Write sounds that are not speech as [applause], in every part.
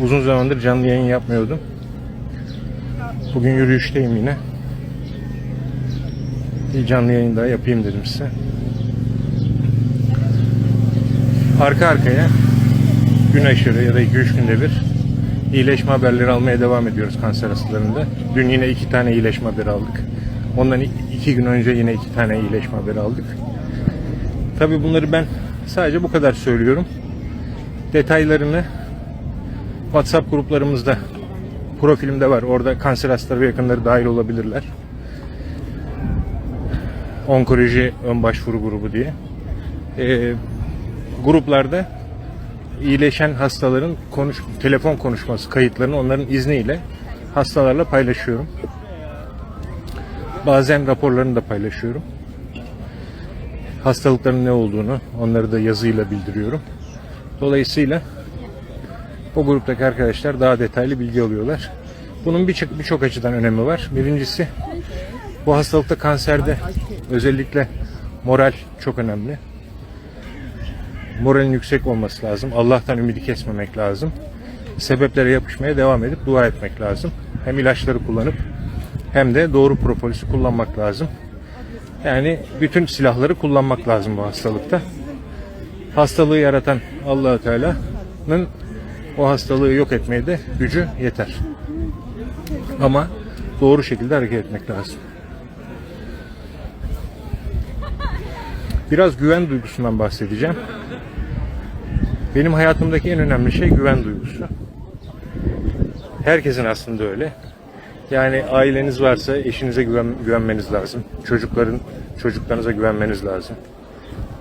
Uzun zamandır canlı yayın yapmıyordum. Bugün yürüyüşteyim yine. Bir canlı yayın daha yapayım dedim size. Arka arkaya gün aşırı ya da 2-3 günde bir iyileşme haberleri almaya devam ediyoruz kanser hastalarında. Dün yine iki tane iyileşme haberi aldık. Ondan iki- gün önce yine iki tane iyileşme haberi aldık. Tabi bunları ben sadece bu kadar söylüyorum. Detaylarını WhatsApp gruplarımızda profilimde var. Orada kanser hastaları ve yakınları dahil olabilirler. Onkoloji ön başvuru grubu diye. Ee, gruplarda iyileşen hastaların konuş telefon konuşması kayıtlarını onların izniyle hastalarla paylaşıyorum. Bazen raporlarını da paylaşıyorum. Hastalıkların ne olduğunu onları da yazıyla bildiriyorum. Dolayısıyla o gruptaki arkadaşlar daha detaylı bilgi alıyorlar. Bunun birçok birçok açıdan önemi var. Birincisi bu hastalıkta kanserde özellikle moral çok önemli. Moralin yüksek olması lazım. Allah'tan ümidi kesmemek lazım. Sebeplere yapışmaya devam edip dua etmek lazım. Hem ilaçları kullanıp hem de doğru propolisi kullanmak lazım. Yani bütün silahları kullanmak lazım bu hastalıkta. Hastalığı yaratan Allahu Teala'nın o hastalığı yok etmeye de gücü yeter. Ama doğru şekilde hareket etmek lazım. Biraz güven duygusundan bahsedeceğim. Benim hayatımdaki en önemli şey güven duygusu. Herkesin aslında öyle. Yani aileniz varsa eşinize güven, güvenmeniz lazım. Çocukların çocuklarınıza güvenmeniz lazım.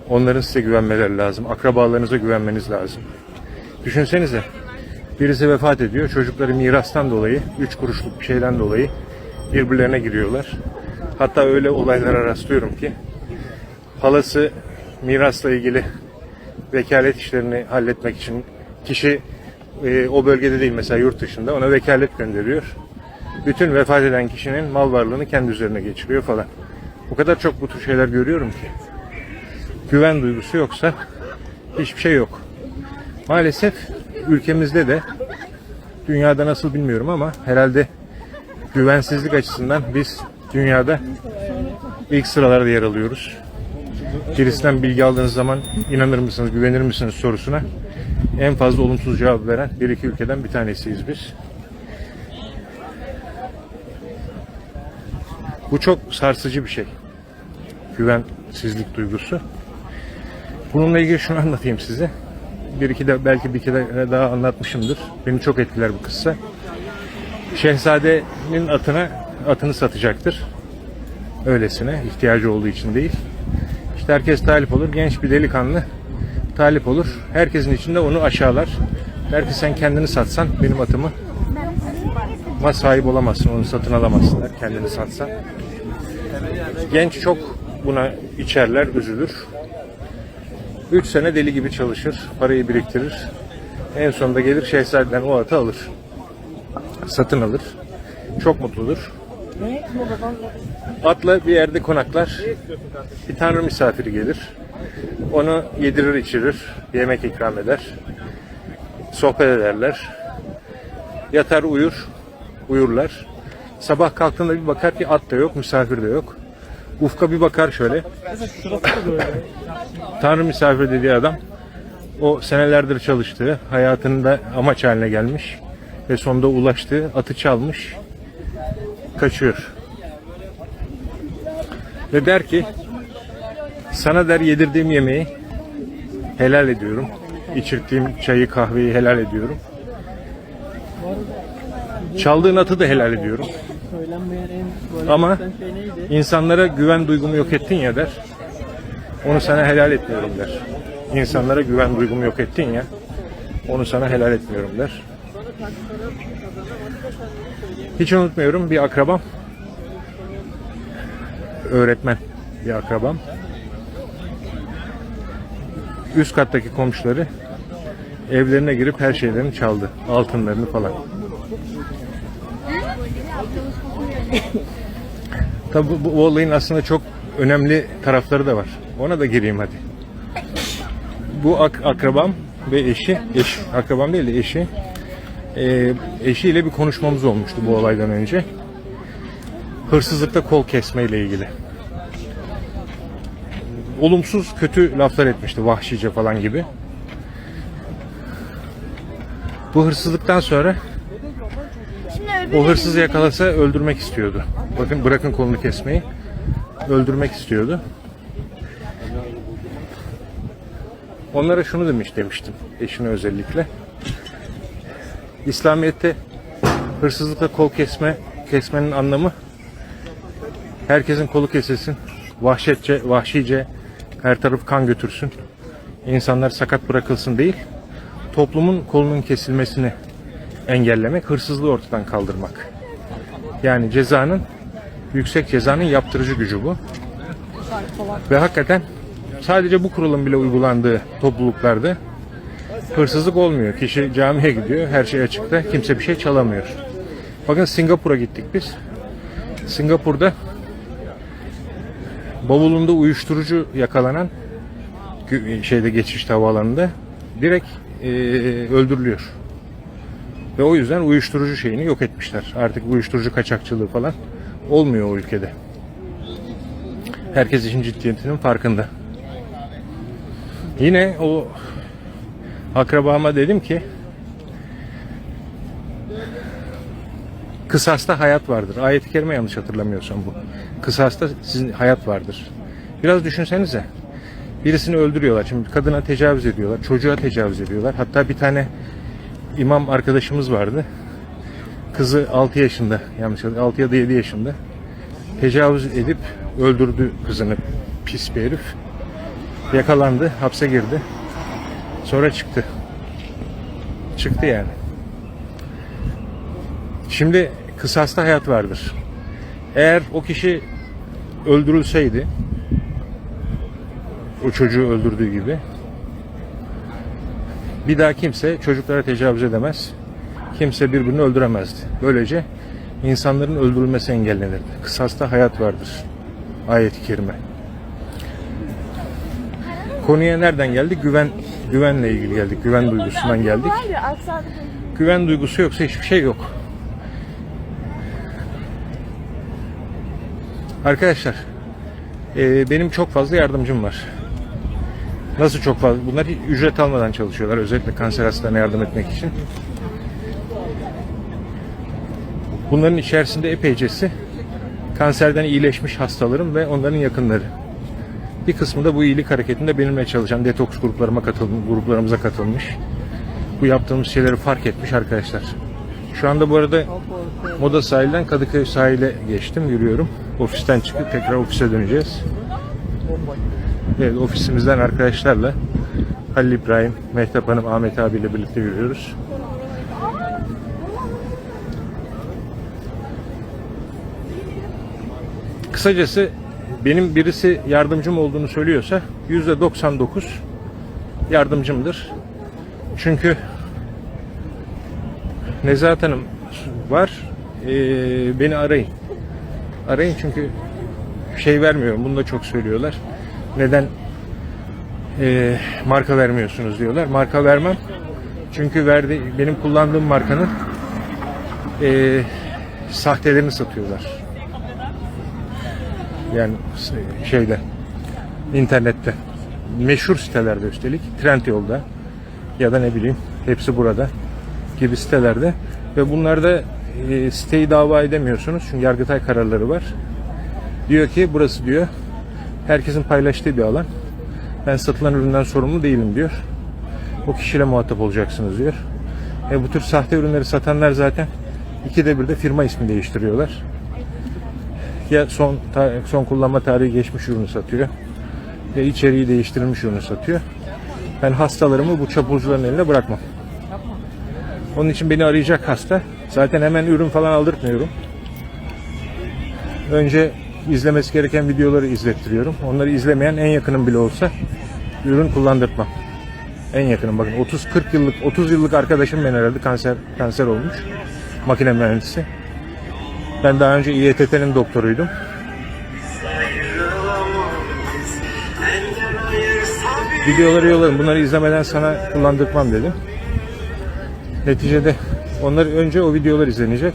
Onların size güvenmeleri lazım. Akrabalarınıza güvenmeniz lazım. Düşünsenize birisi vefat ediyor. Çocukları mirastan dolayı, üç kuruşluk bir şeyden dolayı birbirlerine giriyorlar. Hatta öyle olaylara rastlıyorum ki halası mirasla ilgili vekalet işlerini halletmek için kişi e, o bölgede değil mesela yurt dışında ona vekalet gönderiyor. Bütün vefat eden kişinin mal varlığını kendi üzerine geçiriyor falan. O kadar çok bu tür şeyler görüyorum ki. Güven duygusu yoksa hiçbir şey yok. Maalesef ülkemizde de dünyada nasıl bilmiyorum ama herhalde güvensizlik açısından biz dünyada ilk sıralarda yer alıyoruz. Birisinden bilgi aldığınız zaman inanır mısınız, güvenir misiniz sorusuna en fazla olumsuz cevap veren bir iki ülkeden bir tanesiyiz biz. Bu çok sarsıcı bir şey. Güvensizlik duygusu. Bununla ilgili şunu anlatayım size. Bir iki de belki bir kere daha anlatmışımdır. Beni çok etkiler bu kıssa. Şehzadenin atına atını satacaktır. Öylesine ihtiyacı olduğu için değil. İşte herkes talip olur. Genç bir delikanlı talip olur. Herkesin içinde onu aşağılar. Der ki sen kendini satsan benim atımı ama sahip olamazsın, onu satın alamazsın der kendini satsan. Genç çok buna içerler, üzülür. 3 sene deli gibi çalışır, parayı biriktirir. En sonunda gelir şehzadeden o atı alır. Satın alır. Çok mutludur. Atla bir yerde konaklar. Bir tanrı misafiri gelir. Onu yedirir içirir. Yemek ikram eder. Sohbet ederler. Yatar uyur. Uyurlar. Sabah kalktığında bir bakar ki at da yok, misafir de yok. Ufka bir bakar şöyle. Tanrı misafir dediği adam o senelerdir çalıştığı, hayatında amaç haline gelmiş ve sonunda ulaştığı atı çalmış, kaçıyor. Ve der ki sana der yedirdiğim yemeği helal ediyorum. İçirttiğim çayı kahveyi helal ediyorum. Çaldığın atı da helal ediyorum. Söylenmeyen en böyle Ama şey neydi? insanlara güven duygumu yok ettin ya der. Onu sana helal etmiyorum der. İnsanlara güven duygumu yok ettin ya. Onu sana helal etmiyorum der. Hiç unutmuyorum bir akrabam. Öğretmen bir akrabam. Üst kattaki komşuları evlerine girip her şeylerini çaldı. Altınlarını falan. Tabi bu, bu olayın aslında çok önemli tarafları da var. Ona da gireyim hadi. Bu ak- akrabam ve eşi, eş, akrabam değil de eşi e, eşiyle bir konuşmamız olmuştu bu olaydan önce. Hırsızlıkta kol kesme ile ilgili. Olumsuz kötü laflar etmişti vahşice falan gibi. Bu hırsızlıktan sonra o hırsızı yakalasa öldürmek istiyordu. Bakın bırakın kolunu kesmeyi. Öldürmek istiyordu. Onlara şunu demiş demiştim. Eşine özellikle. İslamiyet'te hırsızlıkla kol kesme kesmenin anlamı herkesin kolu kesilsin. Vahşetçe, vahşice her taraf kan götürsün. İnsanlar sakat bırakılsın değil. Toplumun kolunun kesilmesini engellemek, hırsızlığı ortadan kaldırmak. Yani cezanın yüksek cezanın yaptırıcı gücü bu. Ve hakikaten sadece bu kuralın bile uygulandığı topluluklarda hırsızlık olmuyor. Kişi camiye gidiyor, her şey açıkta, kimse bir şey çalamıyor. Bakın Singapur'a gittik biz. Singapur'da bavulunda uyuşturucu yakalanan şeyde geçiş havaalanında direkt eee, öldürülüyor. Ve o yüzden uyuşturucu şeyini yok etmişler. Artık uyuşturucu kaçakçılığı falan olmuyor o ülkede. Herkes işin ciddiyetinin farkında. Yine o akrabama dedim ki kısasta hayat vardır. Ayet-i kerime yanlış hatırlamıyorsam bu. Kısasta sizin hayat vardır. Biraz düşünsenize. Birisini öldürüyorlar. Şimdi kadına tecavüz ediyorlar. Çocuğa tecavüz ediyorlar. Hatta bir tane imam arkadaşımız vardı. Kızı 6 yaşında, yanlış 6 ya da 7 yaşında. Tecavüz edip öldürdü kızını pis bir herif. Yakalandı, hapse girdi. Sonra çıktı. Çıktı yani. Şimdi kısasta hayat vardır. Eğer o kişi öldürülseydi o çocuğu öldürdüğü gibi bir daha kimse çocuklara tecavüz edemez. Kimse birbirini öldüremezdi. Böylece insanların öldürülmesi engellenirdi. Kısasta hayat vardır. Ayet-i kerime. Konuya nereden geldik? Güven güvenle ilgili geldik. Güven duygusundan geldik. Güven duygusu yoksa hiçbir şey yok. Arkadaşlar, e, benim çok fazla yardımcım var. Nasıl çok fazla? Bunlar ücret almadan çalışıyorlar. Özellikle kanser hastalarına yardım etmek için. Bunların içerisinde epeycesi kanserden iyileşmiş hastalarım ve onların yakınları. Bir kısmı da bu iyilik hareketinde benimle çalışan detoks gruplarıma katılmış, gruplarımıza katılmış. Bu yaptığımız şeyleri fark etmiş arkadaşlar. Şu anda bu arada Moda sahilden Kadıköy sahile geçtim, yürüyorum. Ofisten çıkıp tekrar ofise döneceğiz. Evet, ofisimizden arkadaşlarla Halil İbrahim, Mehtap Hanım, Ahmet abiyle birlikte yürüyoruz. Kısacası benim birisi yardımcım olduğunu söylüyorsa %99 yardımcımdır. Çünkü Nezahat Hanım var. Ee, beni arayın. Arayın çünkü şey vermiyorum. Bunu da çok söylüyorlar. Neden ee, marka vermiyorsunuz diyorlar. Marka vermem. Çünkü verdi benim kullandığım markanın ee, sahtelerini satıyorlar. Yani şeyde internette meşhur sitelerde üstelik Trendyol'da ya da ne bileyim hepsi burada gibi sitelerde ve bunlarda e, siteyi dava edemiyorsunuz çünkü Yargıtay kararları var. Diyor ki burası diyor herkesin paylaştığı bir alan. Ben satılan üründen sorumlu değilim diyor. O kişiyle muhatap olacaksınız diyor. E, bu tür sahte ürünleri satanlar zaten ikide bir de firma ismi değiştiriyorlar. Ya son son kullanma tarihi geçmiş ürünü satıyor. Ya içeriği değiştirilmiş ürünü satıyor. Ben hastalarımı bu çapulcuların eline bırakmam. Onun için beni arayacak hasta. Zaten hemen ürün falan aldırtmıyorum. Önce izlemesi gereken videoları izlettiriyorum. Onları izlemeyen en yakınım bile olsa ürün kullandırtmam. En yakınım bakın 30 40 yıllık 30 yıllık arkadaşım ben herhalde kanser kanser olmuş. Makine mühendisi. Ben daha önce İETT'nin doktoruydum. Videoları yollarım. Bunları izlemeden sana kullandırtmam dedim. Neticede onlar önce o videolar izlenecek.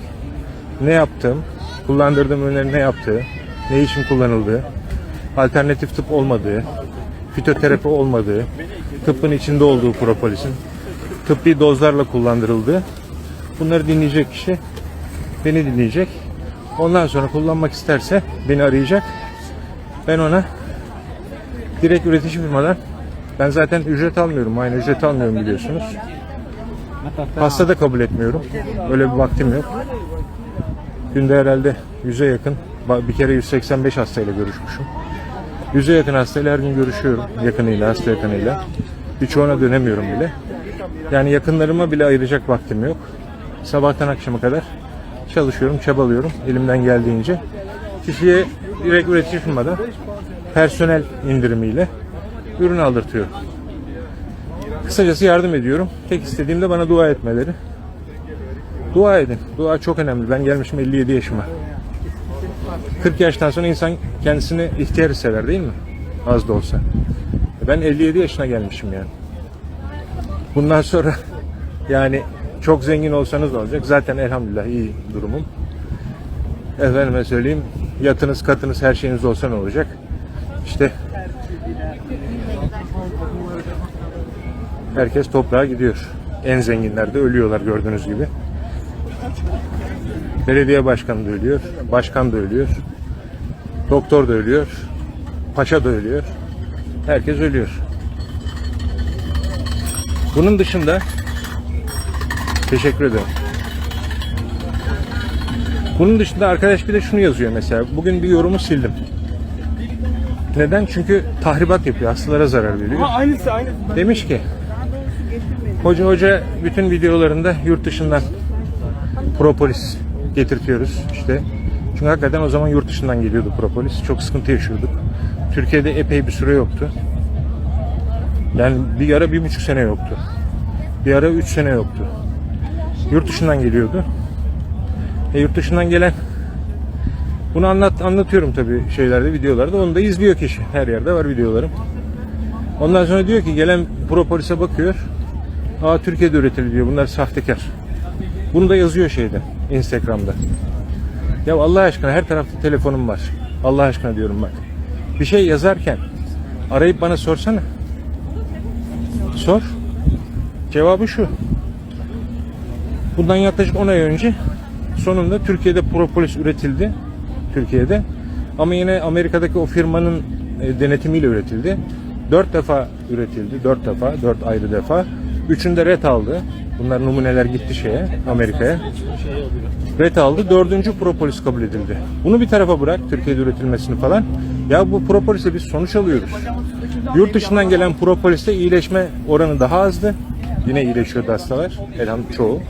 Ne yaptım, kullandırdığım ürünlerin ne yaptığı, ne için kullanıldığı, alternatif tıp olmadığı, fitoterapi olmadığı, tıbbın içinde olduğu propolisin, tıbbi dozlarla kullandırıldığı. Bunları dinleyecek kişi beni dinleyecek. Ondan sonra kullanmak isterse beni arayacak. Ben ona direkt üretici firmadan ben zaten ücret almıyorum. Aynı ücret almıyorum biliyorsunuz. Hasta da kabul etmiyorum. Öyle bir vaktim yok. Günde herhalde 100'e yakın, bir kere 185 hastayla görüşmüşüm. 100'e yakın hastayla her gün görüşüyorum. Yakınıyla, hasta yakınıyla. Birçoğuna dönemiyorum bile. Yani yakınlarıma bile ayıracak vaktim yok. Sabahtan akşama kadar çalışıyorum, çabalıyorum elimden geldiğince. Kişiye direkt üretici firmada personel indirimiyle ürün aldırtıyorum. Kısacası yardım ediyorum. Tek istediğim de bana dua etmeleri. Dua edin. Dua çok önemli. Ben gelmişim 57 yaşıma. 40 yaştan sonra insan kendisini ihtiyar hisseder değil mi? Az da olsa. Ben 57 yaşına gelmişim yani. Bundan sonra [laughs] yani çok zengin olsanız ne olacak? Zaten elhamdülillah iyi durumum. Efendime söyleyeyim yatınız katınız her şeyiniz olsa ne olacak? İşte herkes toprağa gidiyor. En zenginler de ölüyorlar gördüğünüz gibi. Belediye başkanı da ölüyor, başkan da ölüyor, doktor da ölüyor, paşa da ölüyor. Herkes ölüyor. Bunun dışında teşekkür ederim. Bunun dışında arkadaş bir de şunu yazıyor mesela. Bugün bir yorumu sildim. Neden? Çünkü tahribat yapıyor. Hastalara zarar veriyor. Ha aynısı aynısı. Demiş ki Hoca hoca bütün videolarında yurt dışından propolis getirtiyoruz işte. Çünkü hakikaten o zaman yurt dışından geliyordu propolis. Çok sıkıntı yaşıyorduk. Türkiye'de epey bir süre yoktu. Yani bir ara bir buçuk sene yoktu. Bir ara üç sene yoktu. Yurt dışından geliyordu. E, yurt dışından gelen bunu anlat anlatıyorum tabii şeylerde, videolarda. Onu da izliyor kişi. Her yerde var videolarım. Ondan sonra diyor ki gelen propolis'e bakıyor. Aa Türkiye'de üretiliyor. Bunlar sahtekar. Bunu da yazıyor şeyde Instagram'da. Ya Allah aşkına her tarafta telefonum var. Allah aşkına diyorum bak. Bir şey yazarken arayıp bana sorsana. Sor. Cevabı şu. Bundan yaklaşık 10 ay önce sonunda Türkiye'de propolis üretildi. Türkiye'de. Ama yine Amerika'daki o firmanın e, denetimiyle üretildi. Dört defa üretildi. Dört defa, dört ayrı defa. Üçünde ret aldı. Bunlar numuneler gitti şeye, Amerika'ya. Ret aldı. Dördüncü propolis kabul edildi. Bunu bir tarafa bırak, Türkiye'de üretilmesini falan. Ya bu propolisle biz sonuç alıyoruz. Yurt dışından gelen propolisle iyileşme oranı daha azdı. Yine iyileşiyordu hastalar. Elhamdülillah çoğu.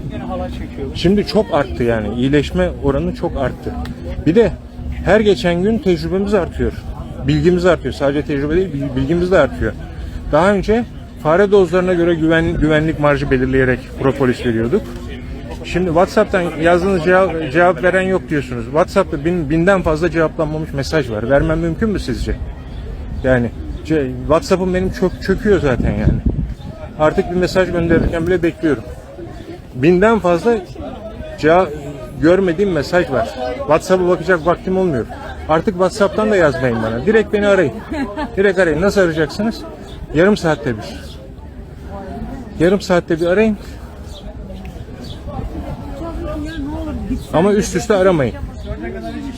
Şimdi çok arttı yani. İyileşme oranı çok arttı. Bir de her geçen gün tecrübemiz artıyor. Bilgimiz artıyor. Sadece tecrübe değil, bil- bilgimiz de artıyor. Daha önce fare dozlarına göre güven, güvenlik marjı belirleyerek propolis veriyorduk. Şimdi WhatsApp'tan yazdığınız cevap, cevap veren yok diyorsunuz. WhatsApp'ta bin, binden fazla cevaplanmamış mesaj var. Vermem mümkün mü sizce? Yani WhatsApp'ım benim çok çöküyor zaten yani. Artık bir mesaj gönderirken bile bekliyorum. Binden fazla cevap görmediğim mesaj var. WhatsApp'a bakacak vaktim olmuyor. Artık WhatsApp'tan da yazmayın bana. Direkt beni arayın. Direkt arayın. Nasıl arayacaksınız? Yarım saatte bir. Yarım saatte bir arayın. Ama üst üste aramayın.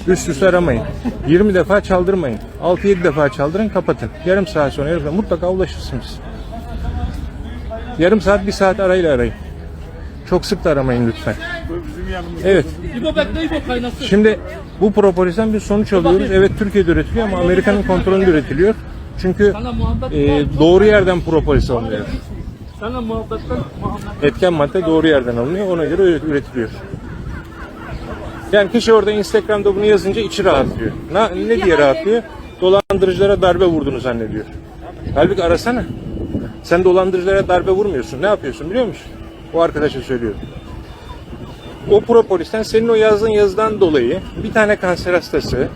Üst üste aramayın. 20 defa çaldırmayın. 6-7 defa çaldırın kapatın. Yarım saat sonra yarım saat mutlaka ulaşırsınız. Yarım saat bir saat arayla arayın. Çok sık da aramayın lütfen. Evet. Şimdi bu propolisden bir sonuç alıyoruz. Evet Türkiye'de üretiliyor ama Amerika'nın kontrolünde üretiliyor. Çünkü e, doğru yerden propolis alınıyor. Sana muhabbetten muhabbet. Etken madde doğru yerden alınıyor. Ona göre üret- üretiliyor. Yani kişi orada Instagram'da bunu yazınca içi rahatlıyor. Ne, ne diye rahatlıyor? Dolandırıcılara darbe vurduğunu zannediyor. Halbuki arasana. Sen dolandırıcılara darbe vurmuyorsun. Ne yapıyorsun biliyor musun? O arkadaşa söylüyorum. O propolisten senin o yazdığın yazıdan dolayı bir tane kanser hastası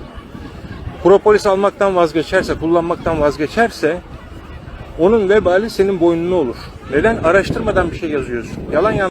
propolis almaktan vazgeçerse, kullanmaktan vazgeçerse onun vebali senin boynuna olur. Neden? Araştırmadan bir şey yazıyorsun. Yalan yan